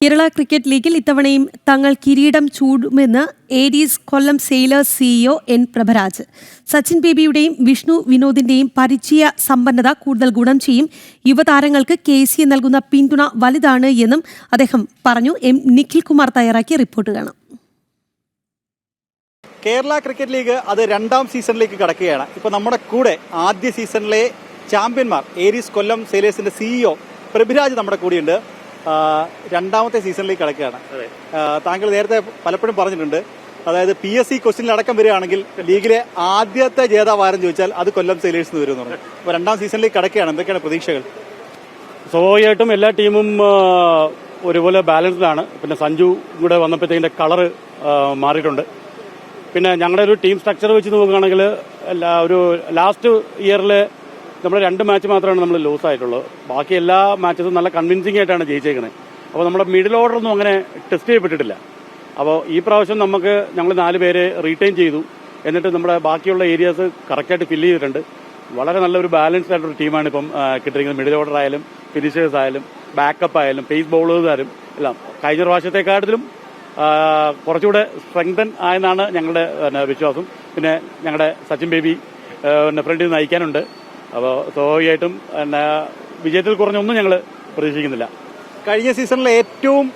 Kerala cricket ലീഗിൽ ഇത്തവണയും തങ്ങൾ കിരീടം ചൂടുമെന്ന് Aries Kollam Sailors CEO N Prabharaj. Sachin ബേബിയുടെയും Vishnu വിനോദിന്റെയും പരിചയ സമ്പന്നത കൂടുതൽ ഗുണം ചെയ്യും. യുവതാരങ്ങൾക്ക് കെ സി നൽകുന്ന പിന്തുണ വലുതാണ് എന്നും അദ്ദേഹം പറഞ്ഞു. എം നിഖിൽ കുമാർ തയ്യാറാക്കിയ റിപ്പോർട്ട് കാണാം. കേരള ക്രിക്കറ്റ് ലീഗ് അത് രണ്ടാം സീസണിലേക്ക് കടക്കുകയാണ്. ഇപ്പൊ നമ്മുടെ കൂടെ ആദ്യ സീസണിലെ ചാമ്പ്യന്മാർ ഏരീസ് കൊല്ലം സെയിലേഴ്സിന്റെ സിഇഒ പ്രഭിരാജ് നമ്മുടെ കൂടെയുണ്ട്. രണ്ടാമത്തെ സീസണിലേക്ക് കടക്കുകയാണ്. താങ്കൾ നേരത്തെ പലപ്പോഴും പറഞ്ഞിട്ടുണ്ട്. അതായത് പി എസ് സി ക്വസ്റ്റിനിൽ അടക്കം വരികയാണെങ്കിൽ ലീഗിലെ ആദ്യത്തെ ജേതാവ് ആരെന്ന് ചോദിച്ചാൽ അത് കൊല്ലം സെയിലേഴ്സ് എന്ന് വരുന്നു അപ്പൊ രണ്ടാം സീസണിലേക്ക് കിടക്കുകയാണ്. എന്തൊക്കെയാണ് പ്രതീക്ഷകൾ? സ്വാഭാവികമായിട്ടും എല്ലാ ടീമും ഒരുപോലെ ബാലൻസ്ഡ് ആണ്. പിന്നെ സഞ്ജു കൂടെ വന്നപ്പോഴത്തേക്കിന്റെ കളറ് മാറിയിട്ടുണ്ട്. പിന്നെ ഞങ്ങളുടെ ഒരു ടീം സ്ട്രക്ചർ വെച്ച് നോക്കുകയാണെങ്കിൽ ഒരു ലാസ്റ്റ് ഇയറിൽ നമ്മൾ രണ്ട് മാച്ച് മാത്രമാണ് നമ്മൾ ലൂസ് ആയിട്ടുള്ളത് ബാക്കി എല്ലാ മാച്ചസും നല്ല കൺവിൻസിംഗ് ആയിട്ടാണ് ജയിച്ചേക്കുന്നത് അപ്പോൾ നമ്മുടെ മിഡിൽ ഓർഡർ ഒന്നും അങ്ങനെ ടെസ്റ്റ് ചെയ്യപ്പെട്ടിട്ടില്ല. അപ്പോൾ ഈ പ്രാവശ്യം നമുക്ക് ഞങ്ങൾ നാല് പേരെ റീറ്റെയിൻ ചെയ്തു. എന്നിട്ട് നമ്മുടെ ബാക്കിയുള്ള ഏരിയാസ് കറക്റ്റായിട്ട് ഫില്ല് ചെയ്തിട്ടുണ്ട്. വളരെ നല്ലൊരു ബാലൻസ്ഡ് ആയിട്ടൊരു ടീമാണ് ഇപ്പം കിട്ടിയിരിക്കുന്നത്. മിഡിൽ ഓർഡർ ആയാലും ഫിനിഷേഴ്സ് ആയാലും ബാക്കപ്പ് ആയാലും പേസ് ബൗളേഴ്സായാലും എല്ലാം. കഴിഞ്ഞ പ്രാവശ്യത്തെക്കാട്ടിലും കുറച്ചുകൂടെ സ്ട്രെങ്തൻ ആയെന്നാണ് ഞങ്ങളുടെ വിശ്വാസം. പിന്നെ ഞങ്ങളുടെ സച്ചിൻ ബേബി പിന്നെ ഫ്രണ്ടിൽ നയിക്കാനുണ്ട്. അപ്പോൾ സ്വാഭാവികമായിട്ടും പിന്നെ വിജയത്തിൽ കുറഞ്ഞൊന്നും ഞങ്ങൾ പ്രതീക്ഷിക്കുന്നില്ല. കഴിഞ്ഞ സീസണിലെ ഏറ്റവും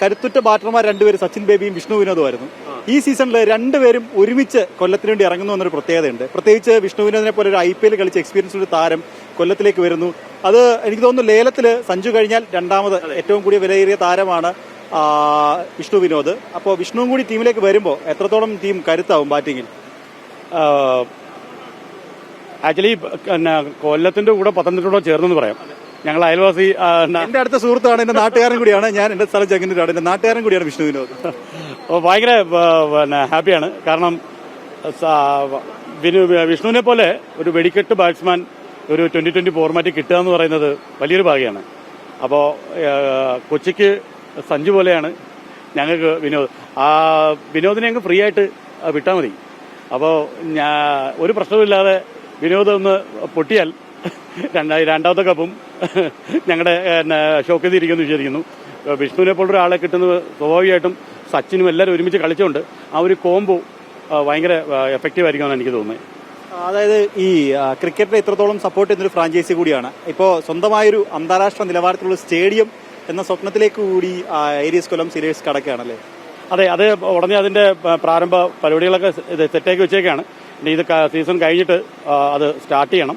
കരുത്തുറ്റ ബാറ്റർമാർ രണ്ടുപേരും സച്ചിൻ ബേബിയും വിഷ്ണു വിനോദുമായിരുന്നു. ഈ സീസണിൽ രണ്ടുപേരും ഒരുമിച്ച് കൊല്ലത്തിന് വേണ്ടി ഇറങ്ങുന്നു എന്നൊരു പ്രത്യേകതയുണ്ട്. പ്രത്യേകിച്ച് വിഷ്ണു വിനോദിനെ പോലെ ഒരു ഐ പി എൽ കളിച്ച് എക്സ്പീരിയൻസ് ഒരു താരം കൊല്ലത്തിലേക്ക് വരുന്നു. അത് എനിക്ക് തോന്നുന്നു ലേലത്തിൽ സഞ്ജു കഴിഞ്ഞാൽ രണ്ടാമത് ഏറ്റവും കൂടിയ വിലയേറിയ താരമാണ് വിഷ്ണു വിനോദ്. അപ്പോൾ വിഷ്ണുവും കൂടി ടീമിലേക്ക് വരുമ്പോൾ എത്രത്തോളം ടീം കരുത്താവും ബാറ്റിങ്ങിൽ ആക്ച്വലി പിന്നെ കൊല്ലത്തിന്റെ കൂടെ പത്തനംതിട്ടയോടെ ചേർന്നെന്ന് പറയാം. ഞങ്ങൾ അയൽവാസി എന്റെ അടുത്ത സുഹൃത്താണ് എന്റെ നാട്ടുകാരൻ കൂടിയാണ്. ഞാൻ എന്റെ സ്ഥലം ചെങ്ങന്നൂരാണ് എന്റെ നാട്ടുകാരൻ കൂടിയാണ് വിഷ്ണു വിനോദ്. ഭയങ്കര പിന്നെ ഹാപ്പിയാണ്. കാരണം വിനു വിഷ്ണുവിനെ പോലെ ഒരു വെടിക്കെട്ട് ബാറ്റ്സ്മാൻ ഒരു ട്വന്റി ട്വന്റി ഫോർമാറ്റ് കിട്ടുക എന്ന് പറയുന്നത് വലിയൊരു ഭാഗ്യമാണ്. അപ്പോൾ കൊച്ചിക്ക് സഞ്ജു പോലെയാണ് ഞങ്ങൾക്ക് വിനോദ്. ആ വിനോദിനെ ഞങ്ങൾക്ക് ഫ്രീ ആയിട്ട് വിട്ടാൽ മതി. അപ്പോൾ ഒരു ഒരു പ്രശ്നവുമില്ലാതെ വിനോദ് ഒന്ന് പൊട്ടിയാൽ രണ്ടാമത്തെ കപ്പും ഞങ്ങളുടെ ഷോക്കേസ് ഇരിക്കുന്നു വിചാരിക്കുന്നു വിഷ്ണുവിനെ പോലുള്ള ഒരാളെ കിട്ടുന്നത് സ്വാഭാവികമായിട്ടും സച്ചിനും എല്ലാവരും ഒരുമിച്ച് കളിച്ചുകൊണ്ട് ആ ഒരു കോംബോ ഭയങ്കര എഫക്റ്റീവ് ആയിരിക്കുമെന്നാണ് എനിക്ക് തോന്നുന്നത്. അതായത് ഈ ക്രിക്കറ്റിൽ ക്രിക്കറ്റിനെ ഇത്രത്തോളം സപ്പോർട്ട് ചെയ്യുന്ന ഒരു ഫ്രാഞ്ചൈസി കൂടിയാണ്. ഇപ്പോൾ സ്വന്തമായൊരു അന്താരാഷ്ട്ര നിലവാരത്തിലുള്ള സ്റ്റേഡിയം എന്ന സ്വപ്നത്തിലേക്ക് കൂടി ഏരിയസ് ഏരീസ് കൊല്ലം സീരീസ് കടക്കുകയാണല്ലേ? അതെ അത് ഉടനെ അതിന്റെ പ്രാരംഭ പരിപാടികളൊക്കെ സെറ്റാക്കി വെച്ചേക്കാണ്. ഇനി ഇത് സീസൺ കഴിഞ്ഞിട്ട് അത് സ്റ്റാർട്ട് ചെയ്യണം.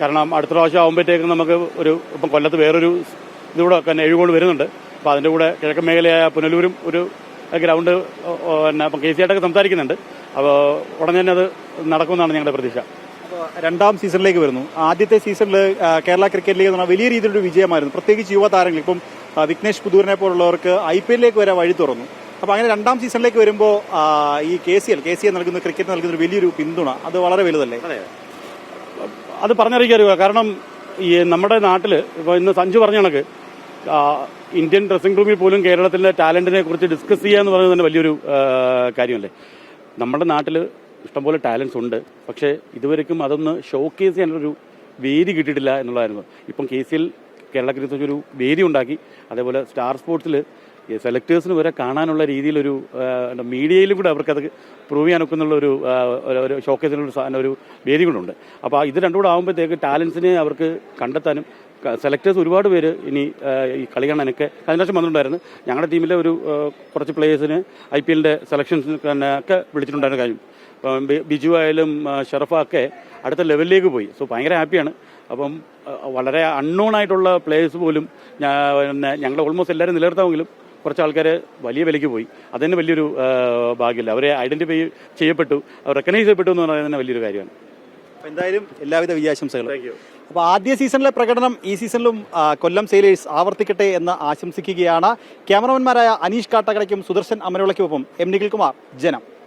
കാരണം അടുത്ത പ്രാവശ്യം ആകുമ്പോഴത്തേക്കും നമുക്ക് ഒരു ഇപ്പം കൊല്ലത്ത് വേറൊരു ഇതുകൂടെ തന്നെ എഴുകൊണ്ട് വരുന്നുണ്ട്. അപ്പോൾ അതിന്റെ കൂടെ കിഴക്കൻ മേഖലയായ പുനലൂരും ഒരു ഗ്രൗണ്ട് പിന്നെ അപ്പം കെ സി ആയിട്ടൊക്കെ സംസാരിക്കുന്നുണ്ട്. അപ്പോൾ ഉടനെ തന്നെ അത് നടക്കുമെന്നാണ് ഞങ്ങളുടെ പ്രതീക്ഷ. രണ്ടാം സീസണിലേക്ക് വരുന്നു. ആദ്യത്തെ സീസണിൽ കേരള ക്രിക്കറ്റ് ലീഗ് എന്ന് പറഞ്ഞാൽ വലിയ രീതിയിലൊരു വിജയമായിരുന്നു. പ്രത്യേകിച്ച് യുവതാരങ്ങൾ ഇപ്പം വിഘ്നേഷ് പുതൂരിനെ പോലുള്ളവർക്ക് ഐ പി എല്ലിലേക്ക് വരെ വഴി തുറന്നു. അപ്പോൾ അങ്ങനെ രണ്ടാം സീസണിലേക്ക് വരുമ്പോൾ ഈ K C L K C L നൽകുന്ന ക്രിക്കറ്റ് നൽകുന്ന ഒരു വലിയൊരു പിന്തുണ അത് വളരെ വലുതല്ലേ? അത്. പറഞ്ഞറിയിക്കുക കാരണം ഈ നമ്മുടെ നാട്ടിൽ ഇപ്പോൾ ഇന്ന് സഞ്ജു പറഞ്ഞ കണക്ക് ഇന്ത്യൻ ഡ്രസ്സിംഗ് റൂമിൽ പോലും കേരളത്തിലെ ടാലന്റിനെ കുറിച്ച് ഡിസ്കസ് ചെയ്യുക എന്ന് പറയുന്നത് തന്നെ വലിയൊരു കാര്യമല്ലേ? നമ്മുടെ നാട്ടിൽ ഇഷ്ടംപോലെ ടാലൻസ് ഉണ്ട്. പക്ഷേ ഇതുവരെക്കും അതൊന്ന് ഷോക്കേസ് ചെയ്യാനൊരു വേദി കിട്ടിയിട്ടില്ല എന്നുള്ളതായിരുന്നു. ഇപ്പം K C L Kerala cricket ഒരു വേദി ഉണ്ടാക്കി. അതേപോലെ സ്റ്റാർ സ്പോർട്സിൽ സെലക്ടേഴ്സിന് വരെ കാണാനുള്ള രീതിയിലൊരു മീഡിയയിലും കൂടെ അവർക്കത് പ്രൂവ് ചെയ്യാനൊക്കെ എന്നുള്ള ഒരു ഒരു- ഷോക്കേസിനുള്ള സാധനം ഒരു വേദി അപ്പോൾ ഇത് രണ്ടും കൂടെ ആകുമ്പോഴത്തേക്ക് ടാലൻസിനെ അവർക്ക് കണ്ടെത്താനും സെലക്ടേഴ്സ് ഒരുപാട് പേര് ഇനി ഈ കളി കാണാനൊക്കെ കഴിഞ്ഞ പ്രാവശ്യം വന്നിട്ടുണ്ടായിരുന്നു ഞങ്ങളുടെ ടീമിലെ ഒരു കുറച്ച് പ്ലേയേഴ്സിന് ഐ പി എല്ലിന്റെ സെലക്ഷൻസ് ഒക്കെ വിളിച്ചിട്ടുണ്ടായിരുന്നു കാര്യം. ബിജു ആയാലും ഷെറഫൊക്കെ അടുത്ത ലെവലിലേക്ക് പോയി. സോ ഭയങ്കര ഹാപ്പിയാണ് അപ്പം വളരെ അൺനോൺ ആയിട്ടുള്ള പ്ലേയേഴ്സ് പോലും ഞങ്ങൾ ഓൾമോസ്റ്റ് എല്ലാവരും നിലനിർത്താമെങ്കിലും കുറച്ച് ആൾക്കാർ വലിയ വിലയ്ക്ക് പോയി. അതന്നെ വലിയൊരു ഭാഗ്യമില്ല. അവരെ ഐഡന്റിഫൈ ചെയ്യപ്പെട്ടു. അവർ റെക്കഗ്നൈസ് ചെയ്യപ്പെട്ടു എന്ന് പറയുന്നത് തന്നെ വലിയൊരു കാര്യമാണ്. എന്തായാലും എല്ലാവിധ വിജയാശംസകളും. അപ്പോൾ ആദ്യ സീസണിലെ പ്രകടനം ഈ സീസണിലും കൊല്ലം സെയിലേഴ്സ് ആവർത്തിക്കട്ടെ എന്ന് ആശംസിക്കുകയാണ്. ക്യാമറമാൻമാരായ അനീഷ് കാട്ടകടയ്ക്കും സുദർശൻ അമരോളയ്ക്കുമൊപ്പം എം നിഖിൽ കുമാർ ജനം.